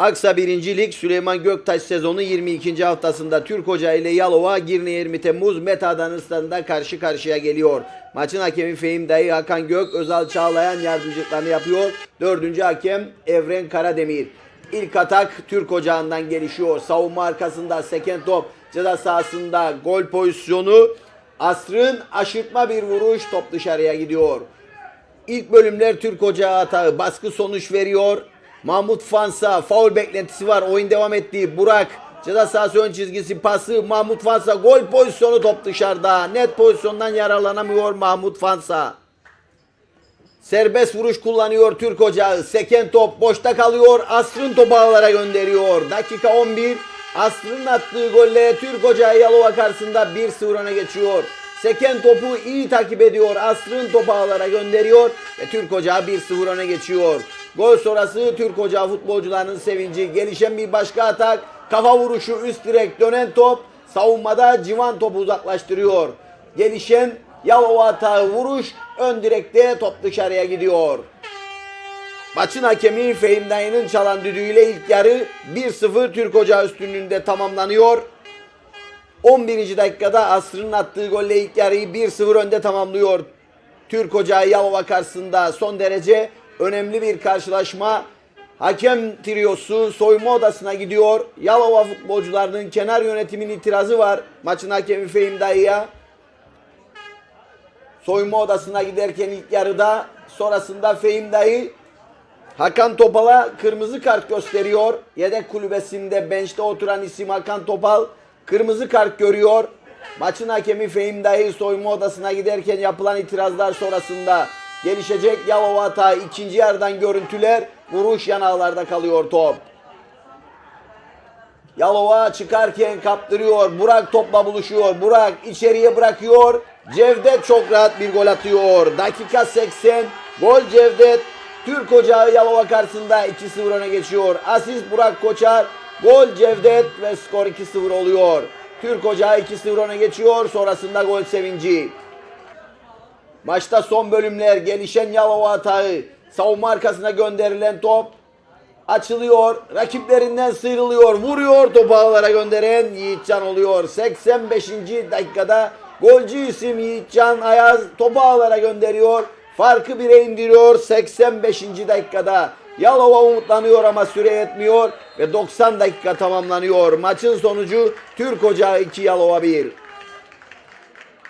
Aksa 1. Lig Süleyman Göktaş sezonu 22. haftasında Türk Hoca ile Yalova Girne 20 Temmuz Meta'dan stadında karşı karşıya geliyor. Maçın hakemi Fehim Dayı Hakan Gök Özal Çağlayan yardımcılıklarını yapıyor. Dördüncü hakem Evren Karademir. İlk atak Türk Ocağı'ndan gelişiyor. Savunma arkasında seken top ceza sahasında gol pozisyonu. Asrın aşırtma bir vuruş top dışarıya gidiyor. İlk bölümler Türk Ocağı atağı baskı sonuç veriyor. Mahmut Fansa faul beklentisi var. Oyun devam etti. Burak ceza sahası ön çizgisi pası. Mahmut Fansa gol pozisyonu top dışarıda. Net pozisyondan yararlanamıyor Mahmut Fansa. Serbest vuruş kullanıyor Türk Ocağı. Seken top boşta kalıyor. Asrın topu ağlara gönderiyor. Dakika 11. Asrın attığı golle Türk Ocağı Yalova karşısında 1-0 öne geçiyor. Seken topu iyi takip ediyor. Asrın topu ağlara gönderiyor ve Türk Ocağı 1-0 öne geçiyor. Gol sonrası Türk Ocağı futbolcularının sevinci. Gelişen bir başka atak. Kafa vuruşu üst direk dönen top. Savunmada civan topu uzaklaştırıyor. Gelişen Yalova atağı vuruş ön direkte top dışarıya gidiyor. Maçın hakemi Fehim Dayı'nın çalan düdüğüyle ilk yarı 1-0 Türk Ocağı üstünlüğünde tamamlanıyor. 11. dakikada Asr'ın attığı golle ilk yarıyı 1-0 önde tamamlıyor. Türk Ocağı Yalova karşısında son derece önemli bir karşılaşma. Hakem triyosu soyunma odasına gidiyor. Yalova futbolcularının kenar yönetimin itirazı var. Maçın hakemi Fehim Dayı'ya soyunma odasına giderken ilk yarıda sonrasında Fehim Dayı Hakan Topal'a kırmızı kart gösteriyor. Yedek kulübesinde bench'te oturan isim Hakan Topal kırmızı kart görüyor. Maçın hakemi Fehim Dayı soyunma odasına giderken yapılan itirazlar sonrasında gelişecek Yalova hata ikinci yarıdan görüntüler vuruş yanağlarda kalıyor top. Yalova çıkarken kaptırıyor. Burak topla buluşuyor. Burak içeriye bırakıyor. Cevdet çok rahat bir gol atıyor. Dakika 80. Gol Cevdet. Türk Ocağı Yalova karşısında 2-0 öne geçiyor. Asist Burak Koçar. Gol Cevdet ve skor 2-0 oluyor. Türk Ocağı 2-0 öne geçiyor. Sonrasında gol sevinci. Maçta son bölümler gelişen Yalova atağı. Savunma arkasına gönderilen top açılıyor. Rakiplerinden sıyrılıyor. Vuruyor topu ağlara gönderen Yiğitcan oluyor. 85. dakikada golcü isim Yiğitcan Ayaz topu ağlara gönderiyor. Farkı bire indiriyor 85. dakikada. Yalova umutlanıyor ama süre yetmiyor ve 90 dakika tamamlanıyor. Maçın sonucu Türk Ocağı 2 Yalova 1.